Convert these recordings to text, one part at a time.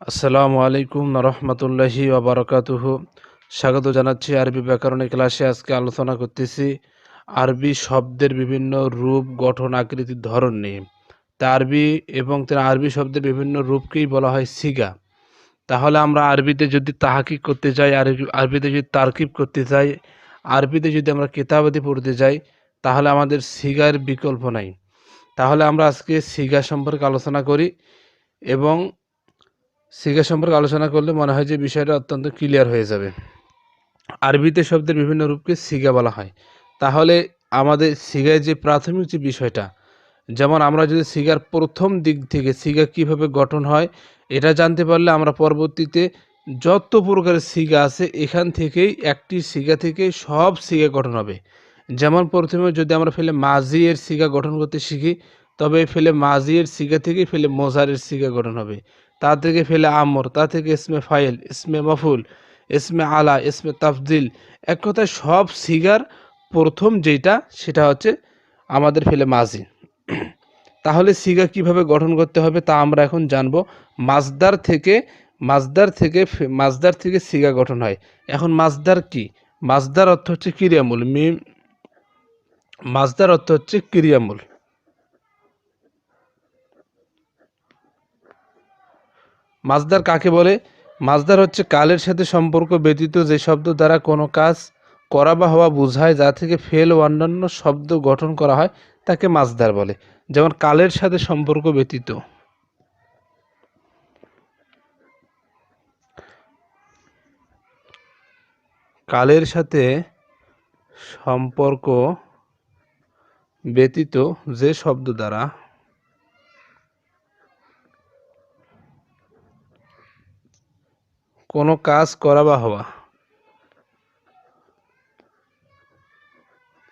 আসসালামু আলাইকুম রহমতুল্লাহি ওবরাকাতুহু স্বাগত জানাচ্ছি আরবি ব্যাকরণের ক্লাসে আজকে আলোচনা করতেছি আরবি শব্দের বিভিন্ন রূপ, গঠন, আকৃতির ধরন নিয়ে। তা আরবি এবং তার আরবি শব্দের বিভিন্ন রূপকেই বলা হয় সিগা। তাহলে আমরা আরবিতে যদি তাহাকিক করতে চাই আরবিতে যদি তারকিব করতে চাই আরবিতে যদি আমরা কেতাবাদি পড়তে যাই, তাহলে আমাদের সিগার বিকল্প নাই। তাহলে আমরা আজকে সিগা সম্পর্কে আলোচনা করি এবং সিগা সম্পর্কে আলোচনা করলে মনে হয় যে বিষয়টা অত্যন্ত ক্লিয়ার হয়ে যাবে। আরবিতে শব্দের বিভিন্ন রূপকে সিগা বলা হয়। তাহলে আমাদের সিগায় যে প্রাথমিক যে বিষয়টা, যেমন আমরা যদি সিগার প্রথম দিক থেকে সিগা কীভাবে গঠন হয়, এটা জানতে পারলে আমরা পরবর্তীতে যত প্রকারের সিগা আছে, এখান থেকেই একটি সিগা থেকে সব সিগা গঠন হবে। যেমন প্রথমে যদি আমরা ফেলে মাজিয়ের সিগা গঠন করতে শিখি, তবে ফেলে মাজিয়ের সিগা থেকেই ফেলে মোজারের সিগা গঠন হবে। তা থেকে ফেলে আমর তা থেকে ইসমে ফাইল, ইসমে মফুল, ইসমে আলা, ইসমে তাফজিল এক কথায় সব সিগার প্রথম যেটা সেটা হচ্ছে আমাদের ফেলে মাজি। তাহলে সিগা কীভাবে গঠন করতে হবে তা আমরা এখন জানব। মাজদার থেকে মাজদার থেকে মাজদার থেকে সিগা গঠন হয়। এখন মাজদার কি? মাজদার অর্থ হচ্ছে ক্রিয়ামূল। মিম মাজদার অর্থ হচ্ছে ক্রিয়ামূল। মাজদার কাকে বলে? মাজদার হচ্ছে কালের সাথে সম্পর্ক ব্যতীত যে শব্দ দ্বারা কোনো কাজ করা বা হওয়া বোঝায়, যা থেকে ফেল ও অন্যান্য শব্দ গঠন করা হয়, তাকে মাজদার বলে। যেমন কালের সাথে সম্পর্ক ব্যতীত। কালের সাথে সম্পর্ক ব্যতীত যে শব্দ দ্বারা কোনো কাজ করা হওয়া।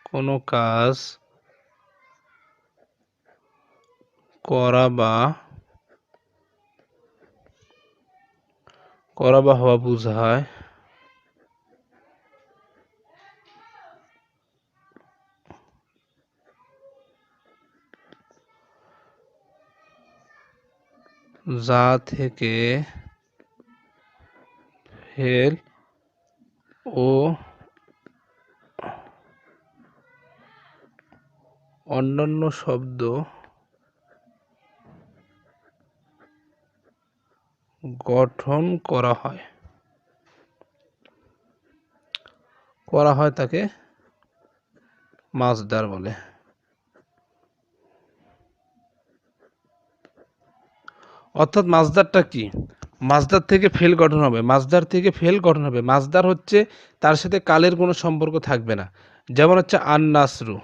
কোনো কাজ করা বা করা বা হওয়া বোঝায়। যা থেকে ফেল ও অন্যান্য শব্দ গঠন করা হয়। করা হয় তাকে মাছদার বলে। অর্থাৎ মাছদারটা কি? মাছদার থেকে ফেল গঠন হবে মাছদার থেকে ফেল গঠন হবে। মাছদার হচ্ছে তার সাথে কালের কোনো সম্পর্ক থাকবে না। যেমন হচ্ছে আন নাসরু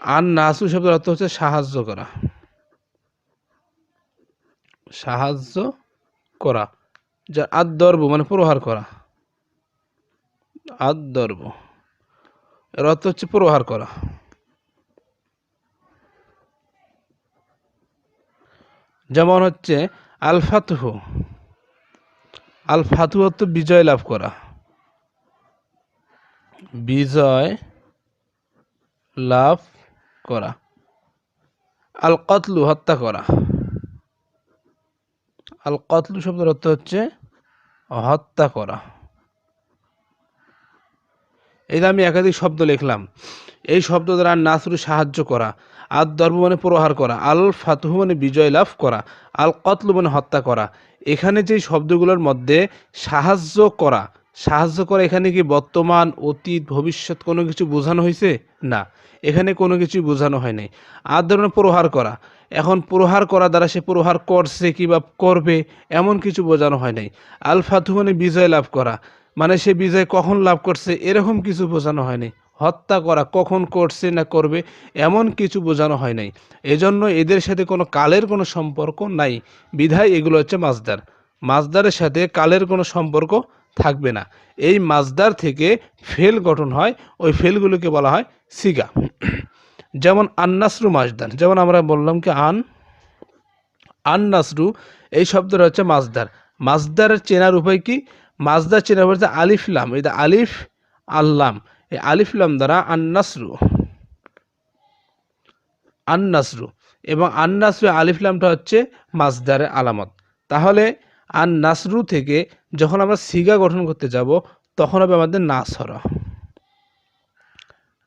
আন নাসু শব্দের অর্থ হচ্ছে সাহায্য করা। সাহায্য করা। যা আদ দর্ব মানে প্রহার করা। আদ দর্ব এর অর্থ হচ্ছে প্রহার করা। যেমন হচ্ছে আল ফাতহু আল ফাতহু অর্থ বিজয় লাভ করা। বিজয় লাভ করা। আল কতলু হত্যা করা। আল কতলু শব্দের অর্থ হচ্ছে হত্যা করা। এই আমি একাধিক শব্দ লিখলাম। এই শব্দ দ্বারা নাসরু সাহায্য করা। আদ দর্ব মানে প্রহার করা, আল ফাতুহু মানে বিজয় লাভ করা, আল কতলু মানে হত্যা করা। এখানে যে শব্দগুলোর মধ্যে সাহায্য করা সাহায্য করা এখানে কি বর্তমান, অতীত, ভবিষ্যৎ কোনো কিছু বোঝানো হয়েছে? না, এখানে কোনো কিছু বোঝানো হয় নাই। আর ধরনের প্রহার করা। এখন প্রহার করা দ্বারা সে প্রহার করছে কি বা করবে, এমন কিছু বোঝানো হয় নাই। আল ফাতু মানে বিজয় লাভ করা। মানে সে বিজয় কখন লাভ করছে, এরকম কিছু বোঝানো হয়নি হত্যা করা কখন করছে না করবে এমন কিছু বোঝানো হয় নাই। এজন্য এদের সাথে কোনো কালের কোনো সম্পর্ক নাই। বিধায় এগুলো হচ্ছে মাজদার মাজদারের সাথে কালের কোনো সম্পর্ক থাকবে না। এই মাজদার থেকে ফেল গঠন হয়, ওই ফেলগুলোকে বলা হয় সিগা। যেমন আন্নাসরু মাজদার যেমন আমরা বললাম কি আন, আন্নাসরু, এই শব্দটা হচ্ছে মাজদার মাজদারের চেনার উপায় কি? মাজদার চেনার উপায় হচ্ছে আলিফ লাম। এটা আলিফ আল্লাম এই আলিফলাম দ্বারা আন্নাসরু। আন্নাসরু। এবং আন্নাসরু আলিফ লামটা হচ্ছে মাজদারের আলামত। তাহলে আর নাসরু থেকে যখন আমরা সিগা গঠন করতে যাব, তখন হবে আমাদের নাসরা।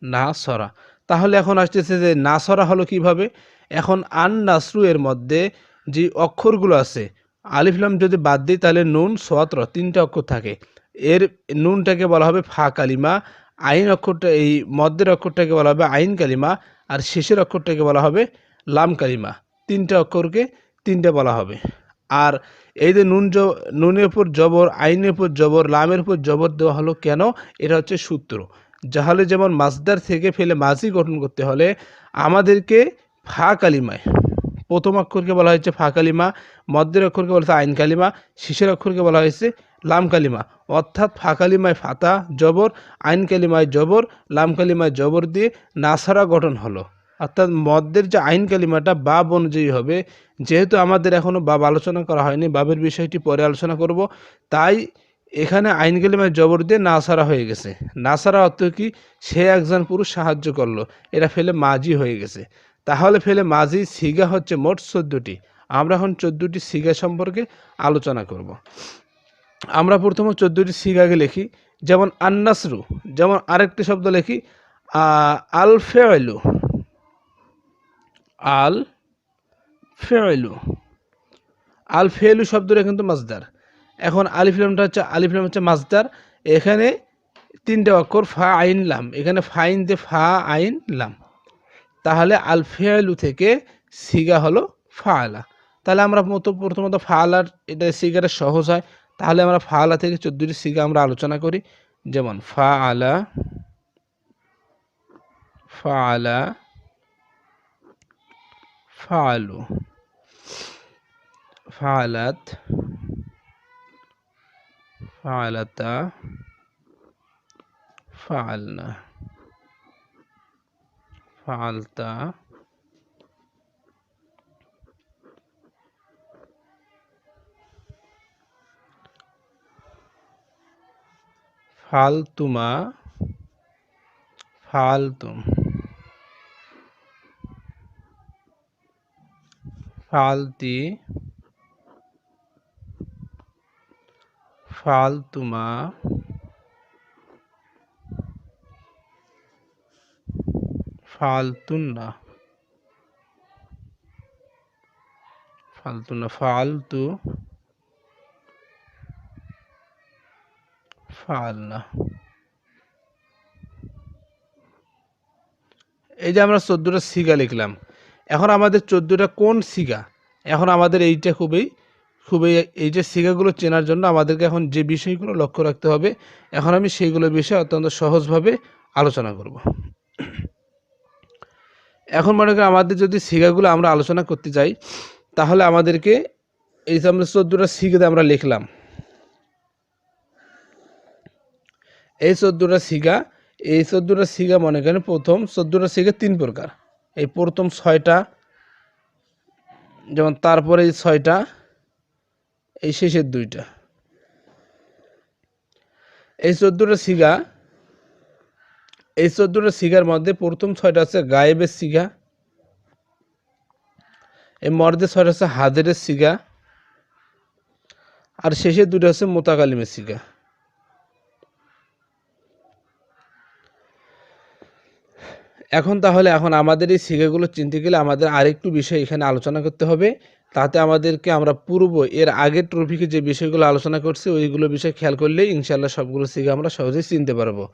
নাসরা। তাহলে এখন আসতেছে যে নাসরা হলো কীভাবে? এখন আন নাসরু এর মধ্যে যে অক্ষরগুলো আছে আলিফলাম যদি বাদ দিই তাহলে নুন সোয়াত্র তিনটা অক্ষর থাকে। এর নুনটাকে বলা হবে ফা কালিমা আইন অক্ষরটা এই মধ্যের অক্ষরটাকে বলা হবে আইন কালিমা, আর শেষের অক্ষরটাকে বলা হবে লাম কালিমা। তিনটা অক্ষরকে তিনটা বলা হবে। আর এই যে নুন জ নুনের উপর জবর, আইনের উপর জবর, লামের উপর জবর দেওয়া হলো কেন? এটা হচ্ছে সূত্র। যাহলে যেমন মাসদার থেকে ফেলে মাঝি গঠন করতে হলে আমাদেরকে ফা কালিমায় প্রথম অক্ষরকে বলা হয়েছে ফা কালিমা মধ্যের অক্ষরকে বলা হয়েছে আইন কালিমা, শেষের অক্ষরকে বলা হয়েছে লাম কালিমা। অর্থাৎ ফা কালিমায় ফাতা, জবর, আইন কালিমায় জবর, লাম কালিমায় জবর দিয়ে নাসারা গঠন হলো। অর্থাৎ মদ্যের যে আইন কালিমাটা বাব অনুযায়ী হবে, যেহেতু আমাদের এখনও বাব আলোচনা করা হয়নি, বাবের বিষয়টি পরে আলোচনা করব, তাই এখানে আইন কালিমায় জবর দিয়ে নাসারা হয়ে গেছে। নাসারা অর্থ কি? সে একজন পুরুষ সাহায্য করল এরা ফেলে মাঝি হয়ে গেছে। তাহলে ফেলে মাঝি সিগা হচ্ছে মোট চোদ্দোটি। আমরা এখন চোদ্দোটি সিগা সম্পর্কে আলোচনা করব। আমরা প্রথমে চোদ্দোটি সিগাকে লিখি, যেমন আন্নাসরু, যেমন আরেকটি শব্দ লিখি আল ফেলু আল ফেলু আল ফেলু শব্দটা কিন্তু মাজদার এখন আলিফলামটা হচ্ছে, আলিফলাম হচ্ছে মাজদার এখানে তিনটে অক্ষর ফা আইন লাম এখানে ফাইন দিয়ে ফা আইন লাম তাহলে আল ফেলু থেকে সিগা হলো ফাআলা। তাহলে আমরা মতো প্রথমত ফাআলার, এটা সিগাটা সহজ হয়। তাহলে আমরা ফাআলা থেকে চোদ্দটি সিগা আমরা আলোচনা করি। যেমন ফা আলা ফা আলা ফাআলু, ফাআলাত, ফাআলাতা, ফাআলনা, ফাআলতা। ফালতুমা ফালতুম ফালতি ফালতুমা ফালতুন্না ফালতুনা ফালতু ফালনা এই যে আমরা চোদ্দোটা সিগা লিখলাম, এখন আমাদের চোদ্দোটা কোন সিগা? এখন আমাদের এইটা খুবই খুবই এই যে সিগাগুলো চেনার জন্য আমাদেরকে এখন যে বিষয়গুলো লক্ষ্য রাখতে হবে, এখন আমি সেইগুলো বিষয়ে অত্যন্ত সহজভাবে আলোচনা করব। এখন মনে করি আমাদের যদি সিগাগুলো আমরা আলোচনা করতে যাই, তাহলে আমাদেরকে এই যে আমরা চোদ্দোটা সিগাতে আমরা লিখলাম। এই চোদ্দোটা সিগা, এই চোদ্দোটা সিগা মনে করেন প্রথম চোদ্দোটা সিগা তিন প্রকার। এই প্রথম ছয়টা, যেমন তারপরে এই ছয়টা, এই শেষের দুইটা। এই চোদ্দোটা সিগা, এই চোদ্দোটা সিগার মধ্যে প্রথম ছয়টা আছে গায়েবের সিগা এই মর্দে ছয়টা আছে হাজারের সিগা, আর শেষের দুটো আছে মোতাকালিমের সিগা। এখন তাহলে এখন আমাদের এই শিখাগুলো চিনতে গেলে আমাদের আরেকটু বিষয় এখানে আলোচনা করতে হবে। তাতে আমাদেরকে আমরা পূর্ব এর আগের ট্রফিকে যে বিষয়গুলো আলোচনা করছি, ওইগুলো বিষয় খেয়াল করলে ইনশাল্লাহ সবগুলো শিখা আমরা সহজেই চিনতে পারব।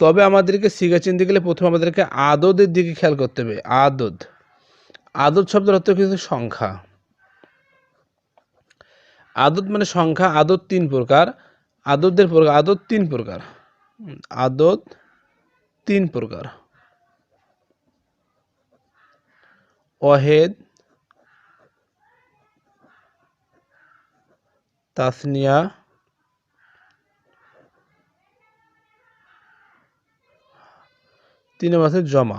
তবে আমাদেরকে শিখা চিনতে গেলে প্রথমে আমাদেরকে আদদের দিকে খেয়াল করতে হবে। আদদ। আদদ শব্দের অর্থ কিন্তু সংখ্যা। আদত মানে সংখ্যা আদত তিন প্রকার। আদতদের প্রকার আদত তিন প্রকার। আদত তিন প্রকার। ওয়াহেদ তাসনিয়া তিন মাসের জমা।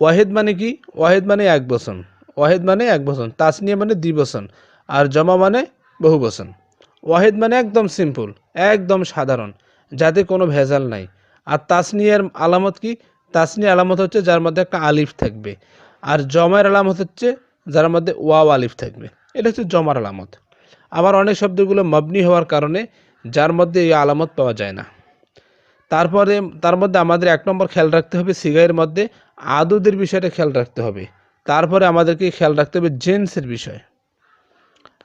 ওয়াহেদ মানে কি? ওয়াহেদ মানে এক বসন ওয়াহেদ মানে এক বসন তাসনিয়া মানে দুই বসন আর জমা মানে বহু বসন ওয়াহেদ মানে একদম সিম্পল একদম সাধারণ, যাতে কোনো ভেজাল নাই। আর তাসনিয়ার আলামত কি? তাসনি আলামত হচ্ছে যার মধ্যে একটা আলিফ থাকবে। আর জমায়ের আলামত হচ্ছে যার মধ্যে ওয়াও আলিফ থাকবে। এটা হচ্ছে জমার আলামত। আবার অনেক শব্দগুলো মবনি হওয়ার কারণে যার মধ্যে এই আলামত পাওয়া যায় না। তারপরে, তার মধ্যে আমাদের এক নম্বর খেয়াল রাখতে হবে সিগাইয়ের মধ্যে আদুদের বিষয়টা খেয়াল রাখতে হবে। তারপরে আমাদেরকে খেয়াল রাখতে হবে জেন্সের বিষয়।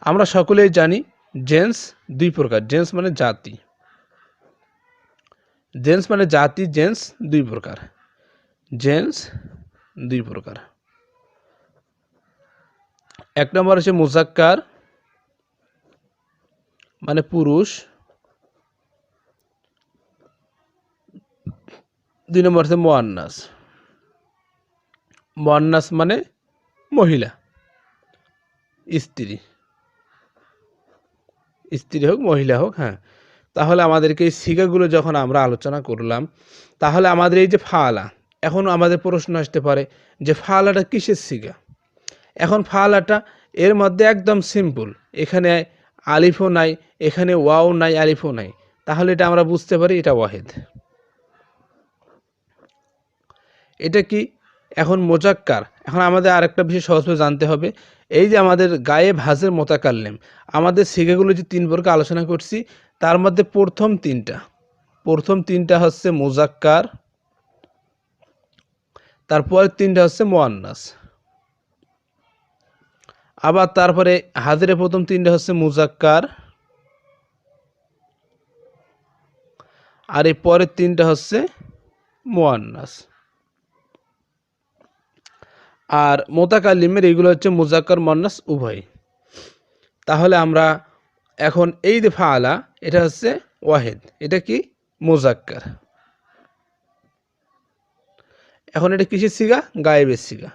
আমরা সকলেই জানি জেন্স দুই প্রকার, জেন্স মানে জাতি। জেন্স মানে জাতি, জেন্স দুই প্রকার। জেন্স দুই প্রকার। এক নম্বর হচ্ছে মুজাক্কার মানে পুরুষ। দুই নম্বর হচ্ছে মোয়ান্নাস। মোয়ান্নাস মানে মহিলা, স্ত্রী। স্ত্রী হোক, মহিলা হোক হ্যাঁ। তাহলে আমাদেরকে এই সিগাগুলো যখন আমরা আলোচনা করলাম, তাহলে আমাদের এই যে ফালা এখন আমাদের প্রশ্ন আসতে পারে যে ফালাটা কিসের সিগা? এখন ফালাটা এর মধ্যে একদম সিম্পল এখানে আলিফও নাই, এখানে ওয়াও নাই, আলিফও নাই। তাহলে এটা আমরা বুঝতে পারি এটা ওয়াহেদ। এটা কি? এখন মোজাক্কার। এখন আমাদের আরেকটা বিষয় সহজভাবে জানতে হবে। এই যে আমাদের গায়ে ভাজের মোতাকাল্লেম। আমাদের সিগাগুলো যে তিন প্রকার আলোচনা করছি, তার মধ্যে প্রথম তিনটা। প্রথম তিনটা হচ্ছে মোজাক্কার তারপরের তিনটা হচ্ছে মোয়ান্নাস। আবার তারপরে হাজিরে প্রথম তিনটা হচ্ছে মুজাক্কার। আর এই পরের তিনটা হচ্ছে মোয়ান্নাস। আর মোতাকালিমের এইগুলো হচ্ছে মুজাক্কার মন্নাস উভয়। তাহলে আমরা এখন এই যে ফালা, এটা হচ্ছে ওয়াহেদ, এটা কি? মুজাক্কার। এখন এটা কিসের সিগা? গায়েবের সিগা।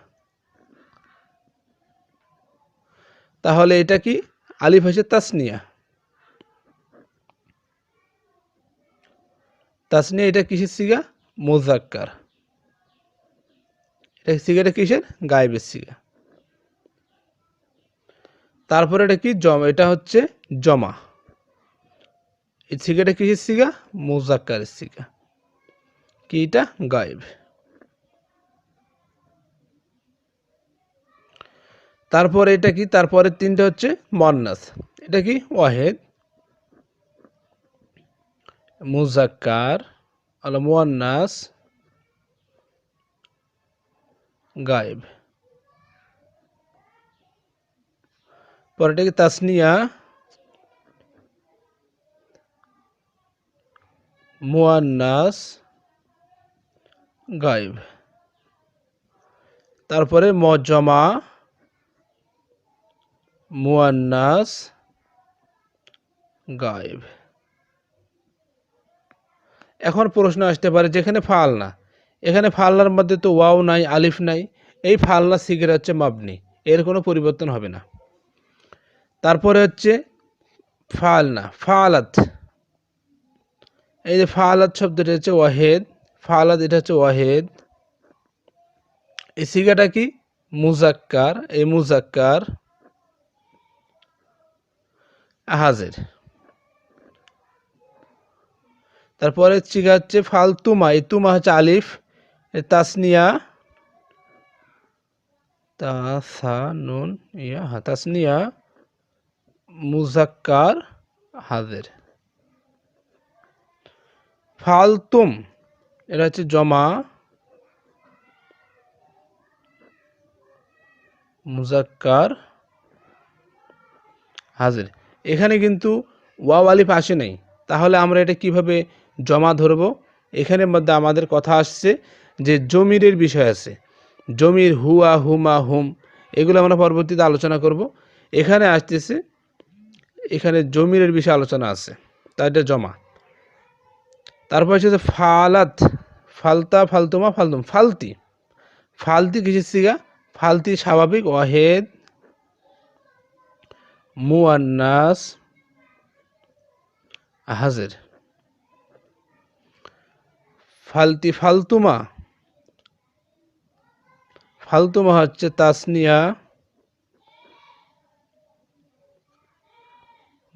তাহলে এটা কি? আলিফ হচ্ছে তাসনিয়া। তাসনিয়া এটা কিসের সিগা? মোজাক্কার। এটা সিগাটা কিসের? গায়েবের সিগা। তারপরে এটা কি? জমা, এটা হচ্ছে জমা। এই সিগাটা কিসের সিগা? মোজাক্কারের সিগা। কি এটা? গায়েব। তারপরে এটা কি? তারপরে তিনটা হচ্ছে মন্নাস এটা কি? ওয়াহেদ। মুজাক্কার। আল মুয়ান্নাস। গায়েব। পরেটা কি? তাসনিয়া। মুয়ান্নাস। গায়েব। তারপরে মজমা। মুয়ান্নাস গায়েব। এখন প্রশ্ন আসতে পারে, যেখানে ফালনা। এখানে ফালনার মধ্যে তো ওয়াও নাই, আলিফ নাই। এই ফালনা সিগের হচ্ছে মাবনি, এর কোনো পরিবর্তন হবে না। তারপরে হচ্ছে ফালনা, ফালাত। এই যে ফালাত শব্দটা হচ্ছে ওয়াহেদ, ফালাত এটা হচ্ছে ওয়াহেদ। এই সিগাটা কি? মুজাক্কার, এই মুজাক্কার হাজের তারপরে চিকা হচ্ছে ফালতুমা, এই হচ্ছে আলিফ তাসনিয়া, তাসা, নুন, ইয়া তাসনিয়া, মুজাক্কার, হাজের। ফালতুম, এটা হচ্ছে জমা, মুজাক্কার, হাজির। এখানে কিন্তু ওয়াও আলিফ আসে নাই। তাহলে আমরা এটা কীভাবে জমা ধরব? এখানের মধ্যে আমাদের কথা আসছে যে জমিরের বিষয় আছে। জমির হুয়া, হুমা, হুম, এগুলো আমরা পরবর্তীতে আলোচনা করব। এখানে আসতেছে, এখানে জমিরের বিষয়ে আলোচনা আছে তা এটা জমা। তারপর হচ্ছে ফালাত, ফালতা, ফালতুমা, ফালতুম, ফালতি। ফালতি কিসের সিগা? ফালতি স্বাভাবিক, ওয়াহেদ মুয়ান্নাস হাজের। ফালতি ফালতুমা। ফালতুমা হচ্ছে তাসনিয়া।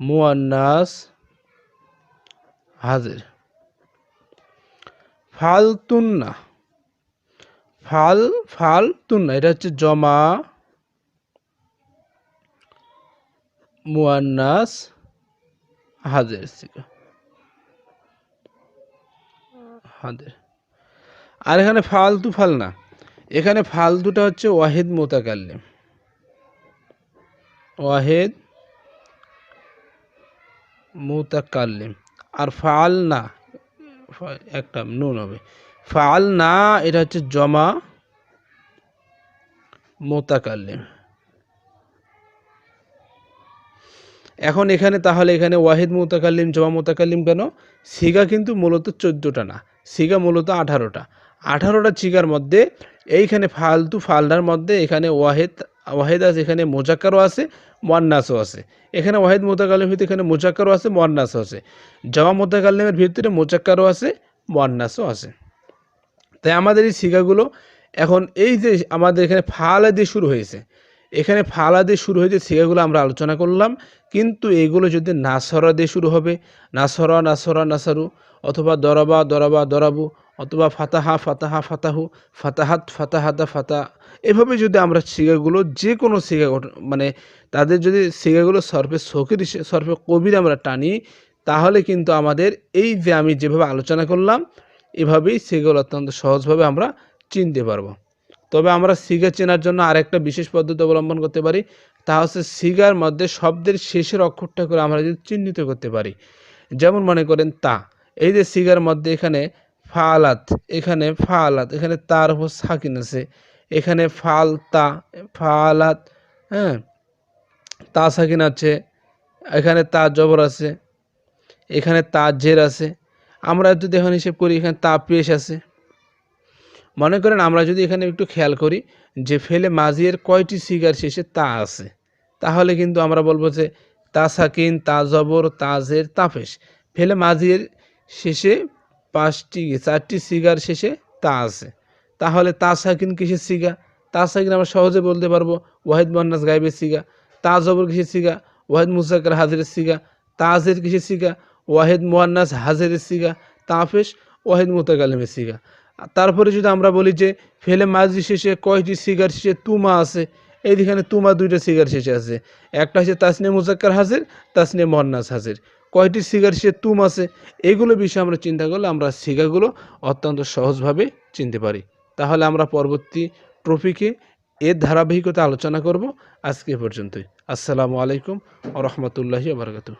মুয়ান্নাস হাজির। ফালতুন্না। ফাল ফালতুন্না, এটা হচ্ছে জমা। মুয়ান্নাস হাজের সিগা হাদের আর এখানে ফালতু ফাল না। এখানে ফালতুটা হচ্ছে ওয়াহেদ মোতাকাল্লিম। ওয়াহেদ মুতাকাল্লিম। আর ফাল না, একটা নুন হবে। ফাল না, এটা হচ্ছে জমা মোতাকাল্লিম। এখন এখানে তাহলে এখানে ওয়াহিদ মুতাকাল্লিম, জমা মুতাকাল্লিম কেন? সিগা কিন্তু মূলত চোদ্দোটা না। সিগা মূলত আঠারোটা। আঠারোটা চিগার মধ্যে এইখানে ফালতু ফালনার মধ্যে এখানে ওয়াহেদ ওয়াহেদ আছে, এখানে মোজাক্কারও আছে, মোয়ান্নাসও আছে। এখানে ওয়াহেদ মোতাকাল্লিম ভিতরে এখানে মোজাক্কারও আছে, মোয়ান্নাসও আছে। জমা মোতাকাল্লিমের ভিতরে মোজাক্কারও আছে, মোয়ান্নাসও আছে। তাই আমাদের এই সিগাগুলো এখন এই যে আমাদের এখানে ফালা দিয়ে শুরু হয়েছে। এখানে ফালা দিয়ে শুরু হয়েছে সিগাগুলো আমরা আলোচনা করলাম কিন্তু এগুলো যদি নাসরা দিয়ে শুরু হবে, নাসরা নাসরা, নাসারু, অথবা দরাবা দরাবা, দরাবু, অথবা ফাতাহা ফাতাহা, ফাতাহু, ফাতাহাত, ফাতাহাতা, ফাতা, এভাবে যদি আমরা সিগাগুলো যে কোনো সিগা মানে তাদের যদি সিগাগুলো সর্ফে সকির সর্ফে কবির আমরা টানি, তাহলে কিন্তু আমাদের এই যে আমি যেভাবে আলোচনা করলাম, এভাবেই সিগাগুলো অত্যন্ত সহজভাবে আমরা চিনতে পারব। তবে আমরা সিগা চেনার জন্য আরেকটা বিশেষ পদ্ধতি অবলম্বন করতে পারি তা হচ্ছে সিগার মধ্যে শব্দের শেষের অক্ষরটা করে আমরা যদি চিহ্নিত করতে পারি। যেমন মনে করেন তা। এই যে সিগার মধ্যে এখানে ফালাত এখানে ফালাত, এখানে তার উপর সাকিন আছে। এখানে ফাল তা, ফালাত হ্যাঁ তা সাকিন আছে। এখানে তা জবর আছে। এখানে তা জের আছে। আমরা যদি এখন হিসেব করি এখানে তা পেশ আছে। মনে করেন আমরা যদি এখানে একটু খেয়াল করি যে ফেলে মাজিয়ের কয়টি সিগার শেষে তা আছে। তাহলে কিন্তু আমরা বলব যে তা সাকিন, তা জবর, তা জের তাফেশ ফেলে মাজিয়ের শেষে পাঁচটি, চারটি সিগার শেষে তা আছে। তাহলে তা সাকিন কিসের সিগা? তা সাকিন আমরা সহজে বলতে পারব ওয়াহিদ মোহান্নাস গাইবের সিগা, তা জবর কিসের সিগা? ওয়াহিদ মুসাক্কর হাজিরের সিগা তাজের কিসের সিগা? ওয়াহিদ মোহান্নাস হাজিরের সিগা তাফেস ওয়াহিদ মুতাকালিমের সিগা। তারপরে যদি আমরা বলি যে ফেলে মাঝি শেষে কয়টি সিগার শেষে তুমা আছে এইখানে তুমা দুইটা সিগার শেষে আছে। একটা হচ্ছে তাসনে মুজাক্কার হাজির তাসনে মন্নাস হাজির। কয়টি সিগার শেষে তুম আছে? এগুলো বিষয়ে আমরা চিন্তা করলে আমরা সিগাগুলো অত্যন্ত সহজভাবে চিনতে পারি। তাহলে আমরা পরবর্তী ট্রফিকে এর ধারাবাহিকতা আলোচনা করব। আজকে পর্যন্তই। আসসালামু আলাইকুম ও রহমতুল্লাহি বারকাতু